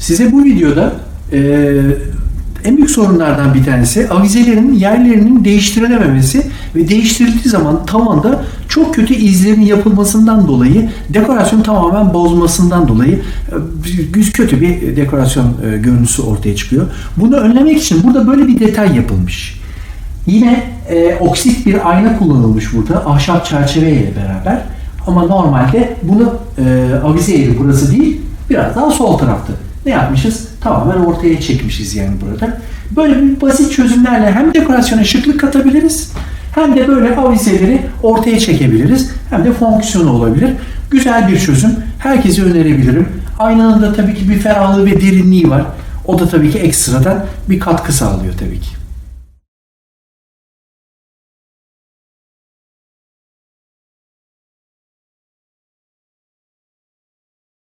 Size bu videoda e, en büyük sorunlardan bir tanesi avizelerin yerlerinin değiştirilememesi ve değiştirildiği zaman tavanda çok kötü izlerin yapılmasından dolayı dekorasyon tamamen bozmasından dolayı e, kötü bir dekorasyon e, görüntüsü ortaya çıkıyor. Bunu önlemek için burada böyle bir detay yapılmış. Yine e, oksit bir ayna kullanılmış burada ahşap çerçeve ile beraber. Ama normalde bunu e, avize yeri burası değil, biraz daha sol tarafta. Ne yapmışız? Tamamen ortaya çekmişiz yani burada. Böyle bir basit çözümlerle hem dekorasyona şıklık katabiliriz, hem de böyle avizeleri ortaya çekebiliriz, hem de fonksiyonu olabilir. Güzel bir çözüm. Herkese önerebilirim. Aynanın da tabii ki bir ferahlığı ve derinliği var. O da tabii ki ekstradan bir katkı sağlıyor tabii ki.